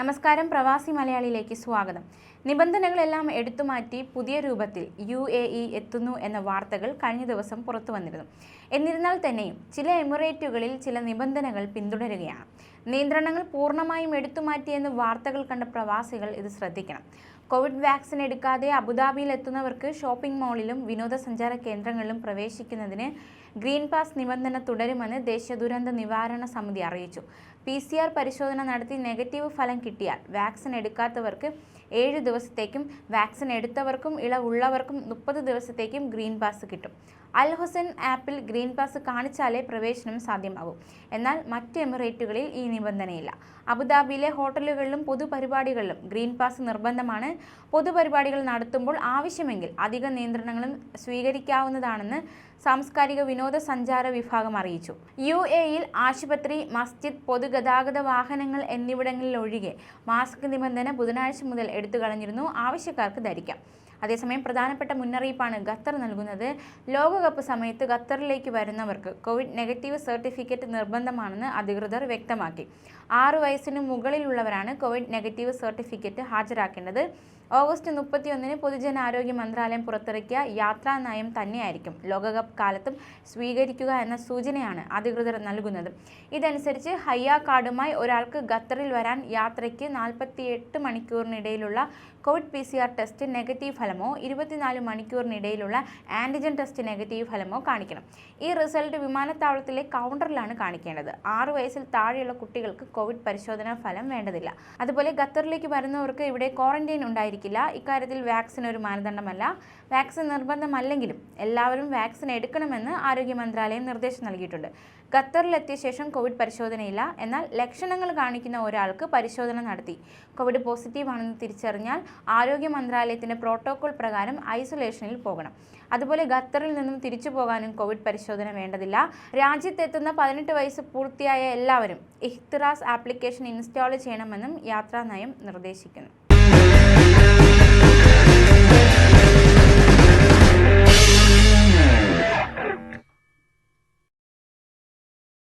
നമസ്കാരം പ്രവാസി മലയാളിയിലേക്ക് സ്വാഗതം. നിബന്ധനകളെല്ലാം എടുത്തുമാറ്റി പുതിയ രൂപത്തിൽ യു എ ഇ എത്തുന്നു എന്ന വാർത്തകൾ കഴിഞ്ഞ ദിവസം പുറത്തു വന്നിരുന്നു. എന്നിരുന്നാൽ തന്നെയും ചില എമിറേറ്റുകളിൽ ചില നിബന്ധനകൾ പിന്തുടരുകയാണ്. നിയന്ത്രണങ്ങൾ പൂർണമായും എടുത്തുമാറ്റിയെന്ന് വാർത്തകൾ കണ്ട പ്രവാസികൾ ഇത് ശ്രദ്ധിക്കണം. കോവിഡ് വാക്സിൻ എടുക്കാതെ അബുദാബിയിൽ എത്തുന്നവർക്ക് ഷോപ്പിംഗ് മാളിലും വിനോദസഞ്ചാര കേന്ദ്രങ്ങളിലും പ്രവേശിക്കുന്നതിന് ഗ്രീൻ പാസ് നിബന്ധന തുടരുമെന്ന് ദേശീയ ദുരന്ത നിവാരണ സമിതി അറിയിച്ചു. പി സി ആർ പരിശോധന നടത്തി നെഗറ്റീവ് ഫലം കിട്ടിയാൽ വാക്സിൻ എടുക്കാത്തവർക്ക് ഏഴ് ദിവസത്തേക്കും വാക്സിൻ എടുത്തവർക്കും ഇളവുള്ളവർക്കും മുപ്പത് ദിവസത്തേക്കും ഗ്രീൻ പാസ് കിട്ടും. അൽ ഹുസൈൻ ആപ്പിൽ ഗ്രീൻ പാസ് കാണിച്ചാലേ പ്രവേശനം സാധ്യമാകൂ. എന്നാൽ മറ്റ് എമിറേറ്റുകളിൽ ഈ നിബന്ധനയില്ല. അബുദാബിയിലെ ഹോട്ടലുകളിലും പൊതുപരിപാടികളിലും ഗ്രീൻ പാസ് നിർബന്ധമാണ്. പൊതുപരിപാടികൾ നടത്തുമ്പോൾ ആവശ്യമെങ്കിൽ അധിക നിയന്ത്രണങ്ങളും സ്വീകരിക്കാവുന്നതാണെന്ന് സാംസ്കാരിക വിനോദസഞ്ചാര വിഭാഗം അറിയിച്ചു. യു എയിൽ ആശുപത്രി മസ്ജിദ് പൊതുഗതാഗത വാഹനങ്ങൾ എന്നിവിടങ്ങളിൽ ഒഴികെ മാസ്ക് നിബന്ധന ബുധനാഴ്ച മുതൽ എടുത്തു കളഞ്ഞിരുന്നു ആവശ്യക്കാർക്ക് ധരിക്കാം. അതേസമയം പ്രധാനപ്പെട്ട മുന്നറിയിപ്പാണ് ഖത്തർ നൽകുന്നത്. ലോകകപ്പ് സമയത്ത് ഖത്തറിലേക്ക് വരുന്നവർക്ക് കോവിഡ് നെഗറ്റീവ് സർട്ടിഫിക്കറ്റ് നിർബന്ധമാണെന്ന് അധികൃതർ വ്യക്തമാക്കി. ആറു വയസ്സിന് മുകളിലുള്ളവരാണ് കോവിഡ് നെഗറ്റീവ് സർട്ടിഫിക്കറ്റ് ഹാജരാക്കേണ്ടത്. ഓഗസ്റ്റ് മുപ്പത്തിയൊന്നിന് പൊതുജനാരോഗ്യ മന്ത്രാലയം പുറത്തിറക്കിയ യാത്രാ നയം തന്നെയായിരിക്കും. ലോകകപ്പ് കാലത്തും സ്വീകരിക്കുക എന്ന സൂചനയാണ് അധികൃതർ നൽകുന്നത്. ഇതനുസരിച്ച് ഹയ്യ കാർഡുമായി ഒരാൾക്ക് ഖത്തറിൽ വരാൻ യാത്രയ്ക്ക് നാൽപ്പത്തിയെട്ട് മണിക്കൂറിനിടയിലുള്ള covid P C R test negative ഫലമോ ഇരുപത്തിനാല് മണിക്കൂറിനിടയിലുള്ള ആന്റിജൻ ടെസ്റ്റ് നെഗറ്റീവ് ഫലമോ കാണിക്കണം. ഈ റിസൾട്ട് വിമാനത്താവളത്തിലെ കൗണ്ടറിലാണ് കാണിക്കേണ്ടത്. ആറു വയസ്സിൽ താഴെയുള്ള കുട്ടികൾക്ക് കോവിഡ് പരിശോധനാ ഫലം വേണ്ടതില്ല. അതുപോലെ ഖത്തറിലേക്ക് വരുന്നവർക്ക് ഇവിടെ ക്വാറന്റൈൻ ഉണ്ടായിരിക്കില്ല ഇക്കാര്യത്തിൽ വാക്സിൻ ഒരു മാനദണ്ഡമല്ല. വാക്സിൻ നിർബന്ധമല്ലെങ്കിലും എല്ലാവരും വാക്സിൻ എടുക്കണമെന്ന് ആരോഗ്യ മന്ത്രാലയം നിർദ്ദേശം നൽകിയിട്ടുണ്ട്. ഖത്തറിലെത്തിയ ശേഷം കോവിഡ് പരിശോധനയില്ല. എന്നാൽ ലക്ഷണങ്ങൾ കാണിക്കുന്ന ഒരാൾക്ക് പരിശോധന നടത്തി. കോവിഡ് പോസിറ്റീവാണെന്ന് തിരിച്ചറിഞ്ഞാൽ ആരോഗ്യ മന്ത്രാലയത്തിന്റെ പ്രോട്ടോകോൾ പ്രകാരം ഐസൊലേഷനിൽ പോകണം. അതുപോലെ ഖത്തറിൽ നിന്നും തിരിച്ചു പോകാനും കോവിഡ് പരിശോധന വേണ്ടതില്ല. രാജ്യത്തെത്തുന്ന പതിനെട്ട് വയസ്സ് പൂർത്തിയായ എല്ലാവരും ഇഹ്തിറാസ് ആപ്ലിക്കേഷൻ ഇൻസ്റ്റാൾ ചെയ്യണമെന്നും യാത്രാ നയം നിർദ്ദേശിക്കുന്നു.